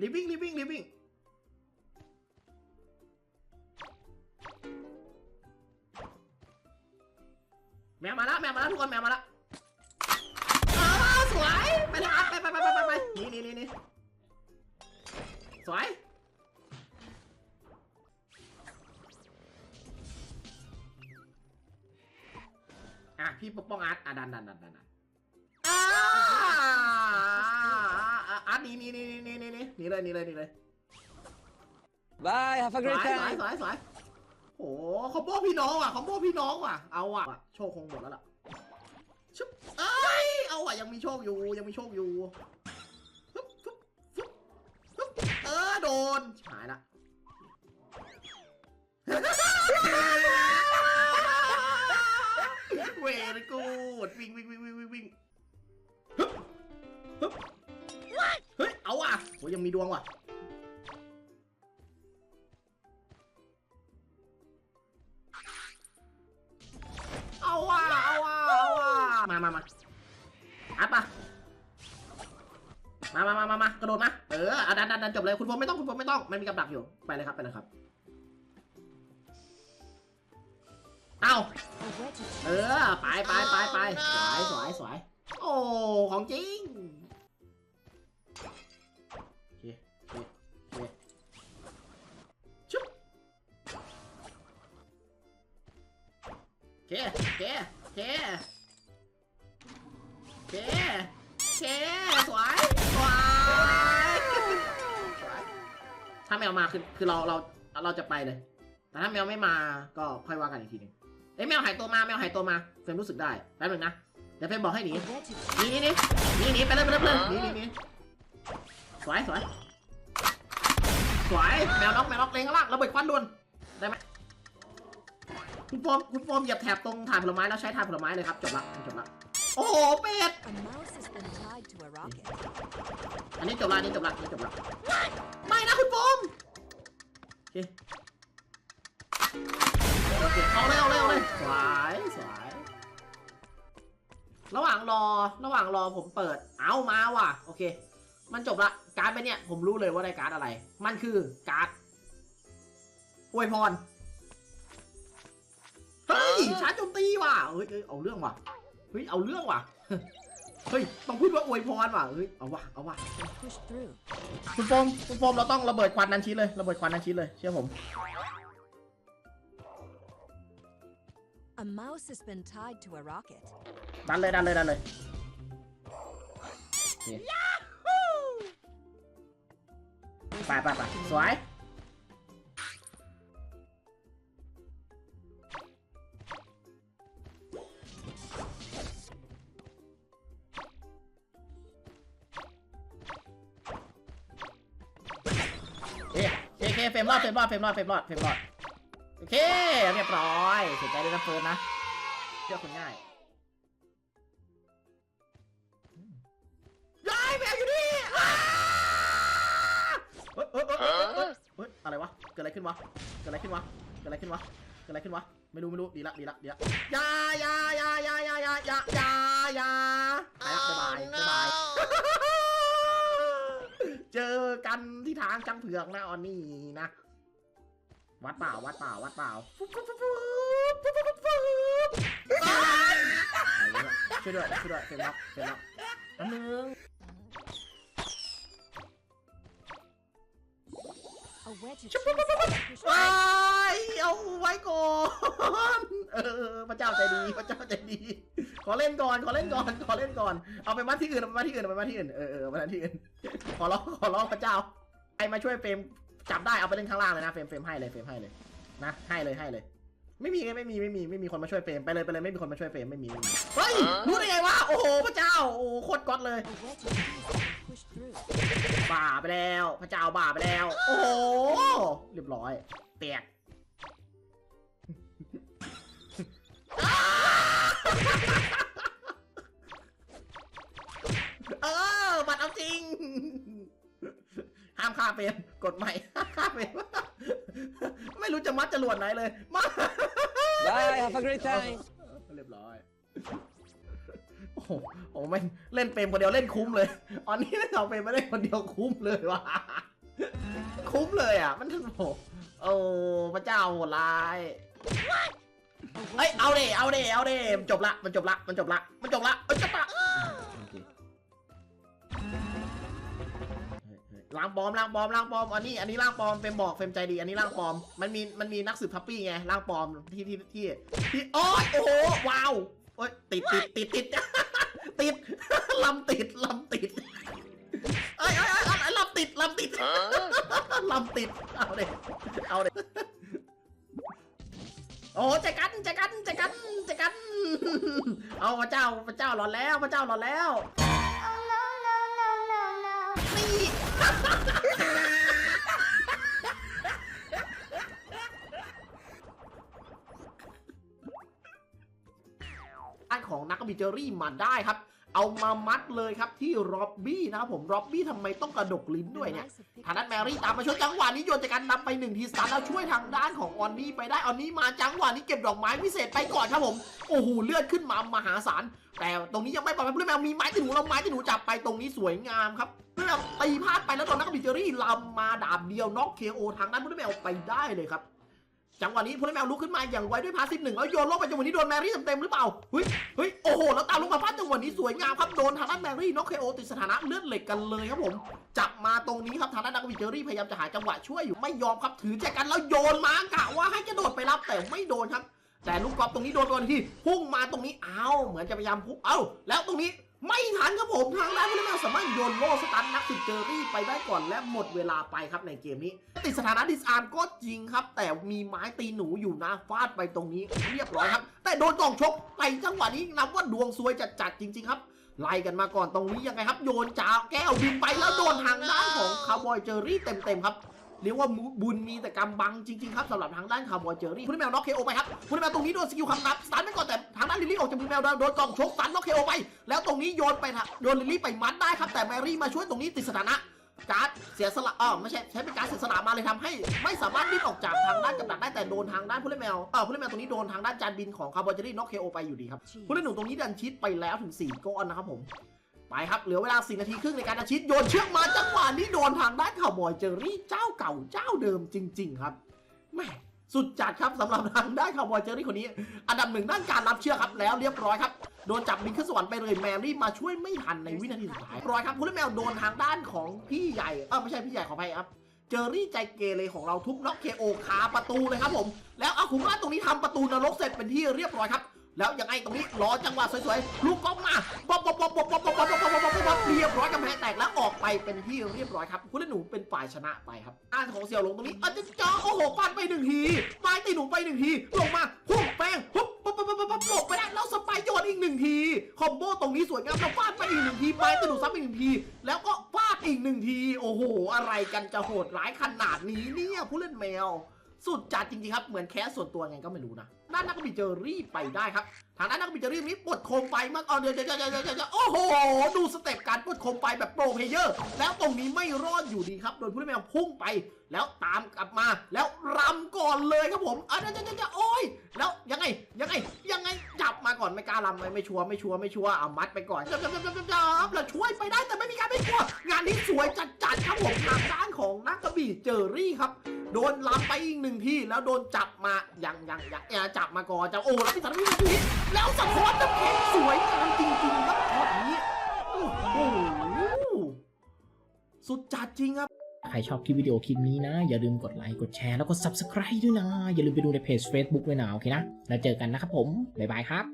รีบวิ่งรีบวิ่งรีบวิ่งแมวมาแล้วแมวมาแล้วทุกคนแมวมาแล้วสวยไปเลยครับไปไปไปไปไปไปนี่นี่นี่นี่สวยอะพี่ปกป้องอาร์ตอะดันดันดันดัน อะอาร์ตหนี่นี่นี่นี่นี่นี่หนี่เลยหนี่เลยหนี่เลย Bye, have a ส great ยสวย time. สวยสวยโอ้คอมโบพี่น้องว่ะคอมโบพี่น้องว่ะ เอาว่ะ โชคคงหมดแล้วล่ะชุบเอ้ย เอาว่ะ ยังมีโชคอยู่ ยังมีโชคอยู่ฟึบฟึบฟึบฟึบเออ โดน หายละ มีดวงว่ะเอาว่ะเอาว่ะเอาว่ะมามามาอัดปะมามามามามากระโดดมา เอออะดันดันดันจบเลย คุณโฟมไม่ต้อง คุณโฟมไม่ต้อง มันมีกับดักอยู่ ไปเลยครับ ไปเลยครับ เอาเออ ไปไปไปไปสวยสวยสวย โอ้ ของจริง เคเคเคเคสวยสวยสวยถ้าแมวมาคือคือเราเราเราจะไปเลย แต่ถ้าแมวไม่มาก็ค่อยว่ากันอีกทีหนึงเอ้ยแมวหายตัวมาแมวหายตัวมาเฟรมรู้สึกได้แป๊บนึงนะเดี๋ยวเฟรมบอกให้หนีหนี่นี่นี่นี่นี่ไปเลยไปเลยไปเลยหนี่นี่นี่สวยสวยสวยแมวน็อกแมวน็อกเลงข้างล่างระเบิดควันด่วนได้ไหม คุณโฟมคุณโฟมเหยียบแถบตรงถ่านผลไม้แล้วใช้ถ่านผลไม้เลยครับจบละจบละโอ้โหเป็ด a mouse has been tied to a rocket. อันนี้จบละอันนี้จบละอันนี้จบละไม่นะคุณโฟมโอเคโอเคเอาเลยเอาเลยเอาเลยสวยสวยระหว่างรอระหว่างรอผมเปิด เอามาว่ะโอเค มันจบละการ์ดไปเนี่ยผมรู้เลยว่าได้การ์ดอะไร มันคือการ์ดอวยพรเฮ้ย ชาร์จโจมตีว่ะเฮ้ยเอ้ยเอาเรื่องว่ะเฮ้ยเอาเรื่องว่ะเฮ้ยต้องพูดว่าอวยพรว่ะเฮ้ยเอาว่ะเอาว่ะ and pushed through. คุณโฟมคุณโฟมเราต้องระเบิดควันนั้นชิ้นเลยระเบิดควันนั้นชิ้นเลยเชื่อผม A mouse has been tied to a rocket. ดันเลยดันเลยดันเลยโอเคไปไปไปสวย เคโอเคเฟรมรอดเฟรมรอดเฟรมรอดเฟรมรอดเฟรมรอดโอเคเรียบร้อยเสียใจด้วยนะเฟิร์นนะเชื่อคนง่ายยายแมวอยู่นี่อ้าเฮ้ยเฮ้ยเฮ้ยเฮ้ยเฮ้ยเฮ้ยอะไรวะเกิดอะไรขึ้นวะเกิดอะไรขึ้นวะเกิดอะไรขึ้นวะเกิดอะไรขึ้นวะไม่รู้ไม่รู้ดีละดีละดีละอยาอยาอยาอยาอยาอยาอยาอยาอยา เจอกันที่ทางช้างเผือกนะออนนี่นะ วัดเปล่าวัดเปล่าวัดเปล่าฟุ๊บฟุ๊บฟุ๊บฟุ๊ฟุ๊ฟุ๊ช่วยด้วยช่วยด้วยเสร็จแล้วเสร็จแล้วอันหนึ่ง A wedge of choice. ไปเอาไว้ก่อนเออพระเจ้าใจดีพระเจ้าใจดี ขอเล่นก่อนขอเล่นก่อนขอเล่นก่อน เอาไปมาที่อื่นเอาไปมาที่อื่นเอาไปมาที่อื่นเออเออมาที่อื่น ขอร้องขอร้องพระเจ้าไอมาช่วยเฟรมจับได้เอาไปเล่นข้างล่างเลยนะเฟรมเฟรมให้เลยเฟรมให้เลยนะให้เลยให้เลย ไม่มีไงไม่มีไม่มีไม่มีคนมาช่วยเฟรมไปเลยไปเลยไม่มีคนมาช่วยเฟรมไม่มีไม่มีเฮ้ยรู้ได้ไงวะโอ้โหพระเจ้าโอ้โหโคตรก๊อตเลย A wedge of cheese has been pushed through. บ้าไปแล้ว พระเจ้าบ้าไปแล้ว โอ้โหเรียบร้อยแตก รเอาจริง ห้ามฆ่าเป็นกฎใหม่ห้ามฆ่าเป็นไม่รู้จะมัดจรวดไหนเลย มา Bye, have a great time. เรียบร้อย โอ้โหโอ้แม่งเล่นเปรมคนเดียวเล่นคุ้มเลย อันนี้เล่นสองเปรมไม่ได้คนเดียวคุ้มเลยว่ะ คุ้มเลยอะ มันโอ้โหโอ้พระเจ้าโหดร้ายเฮ้ย เอาเดเอาเดเอาเดมันจบละ มันจบละ มันจบละ มันจบละมันจบละโล้างปลอมล้างปลอมล้างปลอมอันนี้อันนี้ล้างปลอมเฟรมบอกเฟรมใจดีอันนี้ล้างปลอมมันมีมันมีนักสืบพัปปี้ไงล้างปลอมที่ที่ที่ที่โอ้ยโอ้โหว้าวโอ้ยติดติดติดติดติดลำติดลำติดเอ้ยเอ้ยเอ้ยเอ้ยลำติดลำติดลำติดเอาเด็เอาเด็โอ้ใจกันใจกันใจกันใจกัน เอาพระเจ้าพระเจ้าหลอนแล้วพระเจ้าหลอนแล้ว นี่อันของนักบิเจอรี่มาได้ครับ เอามามัดเลยครับที่ร็อบบี้นะครับผมร็อบบี้ทำไมต้องกระดกลิ้นด้วยเนี่ย mice have picked ทางด้านแมรี่ตามมาช่วยจังหวะนี้โยนจากการนำไปหนึ่งทีสตาร์แล้วช่วยทางด้านของออนนี่ไปได้ออนนี่มาจังหวะนี้เก็บดอกไม้พิเศษไปก่อนครับผมโอ้โหเลือดขึ้นมามหาศาลแต่ตรงนี้ยังไม่ปลอดภัยเพื่อนแมวมีไม้ที่หนูเราไม้ที่หนูจับไปตรงนี้สวยงามครับ เพื่อนแมวตีพลาดไปแล้วตอนนักบิเจอรี่ลำมาดาบเดียวน็อกเคโอทางด้านพื่อนแมวไปได้เลยครับ จังหวะนี้พลแมวลุกขึ้นมาอย่างไวด้วยพาสิบหนึ่งแล้วโยนลงไปจังหวะนี้โดนแมรี่เต็มๆหรือเปล่าเฮ้ยเฮ้ยโอ้โหแล้วตามลงมาพลาดจังหวะนี้สวยงามครับโดนทางด้านแมรี่น็อกเคโอติดสถานะเลือดเหล็กกันเลยครับผมจับมาตรงนี้ครับทางด้านนักวิเจอรี่พยายามจะหาจังหวะช่วยอยู่ไม่ยอมครับถือแจกันแล้วโยนมากะว่าให้กระโดดไปรับแต่ไม่โดนครับ แต่ลูกกอล์ฟตรงนี้โดนตัวทีพุ่งมาตรงนี้เอ้าเหมือนจะพยายามพุ่งเอ้าแล้วตรงนี้ ไม่ทันครับผมทางด้านผู้เล่นแมวสามารถโยนโล่สตันนักสิเจอรี่ไปได้ก่อนและหมดเวลาไปครับในเกมนี้ ติดสถานะดิสอาร์มก็จริงครับ แต่มีไม้ตีหนูอยู่นะฟาดไปตรงนี้เรียบร้อยครับ แต่โดนกล่องชกไปจังหวะนี้นับว่าดวงซวยจัดๆจริง ๆ ครับไล่กันมาก่อนตรงนี้ยังไงครับ โยนจาแก้วบินไปแล้วโดนทางด้านของคาร์บอยเจอรี่เต็มๆครับเรียกว่าบุญมีแต่กำบังจริงๆครับสำหรับทางด้านคาร์บอยเจอรี่ผู้เล่นแมวน็อกเคโอไปครับผู้เล่นแมวตรงนี้โดนสกิลคำนับสตันไปก่อนแต่ ทางด้านลิลลี่ออกจากมือแมวโดนกล่องชกสตันน็อกเคโอไป แล้วตรงนี้โยนไปทางโดนลิลลี่ไปมัดได้ครับแต่แมรี่มาช่วยตรงนี้ติดสถานะการ์ดเสียสละอ๋อไม่ใช่ใช้เป็นการดเสียสละมาเลยทำให้ ไม่สามารถดิ้นออกจากทางด้านกำดักได้แต่โดนทางด้านผู้เล่นแมวเออผู้เล่นแมวตรงนี้โดนทางด้านจานบินของคาร์บอนเจอรี่น็อกเคโอไปอยู่ดีครับ Jeez. ผู้เล่นหนุ่มตรงนี้ดันชิดไปแล้วถึง4ก้อนนะครับผมไปครับเหลือเวลา 4 นาทีครึ่งในการดันชิดโยนเชือกมาจังหวะนี้โดนทางด้านข่าวบอยเจอรี่เจ้าเก่าเจ้าเดิมจริง ๆ ครับแหม่ สุดจัดครับสำหรับทางด้านข่าวบอยเจอรี่คนนี้ อันดับหนึ่งด้านการรับเชือกครับแล้วเรียบร้อยครับโดนจับมินขึ้นสวรรค์ไปเลยแมรี่มาช่วยไม่ทันในวินาทีสุดท้ายร้อยครับคุณแมวโดนทางด้านของพี่ใหญ่เออไม่ใช่พี่ใหญ่ขออภัยครับเจอรี่ใจเกเรของเราทุบน็อกเคโอคาประตูเลยครับผม แล้วอาคุมาตรงนี้ทำประตูนรกเสร็จเป็นที่เรียบร้อยครับ แล้วยังไงตรงนี้รอจังหวะสวยๆ ลูกกอล์ฟมาป๊อปป๊อปป๊อปป๊อปป๊อปป๊อปป๊อปป๊อปป๊อปป๊อปป๊อปเรียบร้อยกำแพงแตกแล้วออกไปเป็นที่เรียบร้อยครับผู้เล่นหนูเป็นฝ่ายชนะไปครับด้านของเสี่ยวหลงตรงนี้อาจจะจ้าโอ้โหฟาดไปหนึ่งทีปลายตีหนูไปหนึ่งทีลงมาพุ่งแป้งปุ๊บปุ๊บปุ๊บปุ๊บปุ๊บหลบไปได้แล้วสไปร์โยนอีกหนึ่งทีคอมโบตรงนี้สวยงามแล้วฟาดไปอีกหนึ่งทีปลายตีหนูซ้ำอีกหนึ่งทีแล้วก็ฟาดอีกหนึ่งที โอ้โห อะไรกันจะโหดร้ายขนาดนี้เนี่ยผู้เล่นแมว สุดจัดจริงๆครับเหมือนแคสส่วนตัวไงก็ไม่รู้นะด้านนักบิเจอรี่ไปได้ครับทางด้านนักบิเจอรี่นี้ปลดโคมไฟมากเอาเดี๋ยวเดี๋ยวเดี๋ยวโอ้โห ดูสเต็ปการปลดโคมไฟแบบโปรเพเยอร์ แล้วตรงนี้ไม่รอดอยู่ดีครับ โดยผู้เล่นแมวพุ่งไป แล้วตามกลับมา แล้วรำก่อนเลยครับผมอะเดี๋ยวเดี๋ยวโอ้ยแล้วยังไงยังไงยังไงจับมาก่อนไม่กล้ารำไม่ไม่ชัวร์ไม่ชัวร์ไม่ชัวร์เอามัดไปก่อนจับจับจับจับจับแล้วช่วยไปได้แต่ไม่มีการไม่ชัวร์งานนี้สวยจัดจัดครับผมทางด้านของนักกระบี่เจอรี่ครับ โดนลำไปอีกหนึ่งที่แล้วโดนจับมายังยังยังอย่าจับมาก่อนจับโอ้แล้วมีสารพิษทีแล้วสะท้อนน้ำแข็งสวยงามจริงๆครับช็อตนี้โอ้โหสุดจัดจริงครับใครชอบคลิปวิดีโอคลิปนี้นะ อย่าลืมกดไลค์กดแชร์แล้วก็ Subscribe ด้วยนะ อย่าลืมไปดูในเพจ Facebook ด้วยนะโอเคนะ แล้วเจอกันนะครับผม บ๊ายบายครับ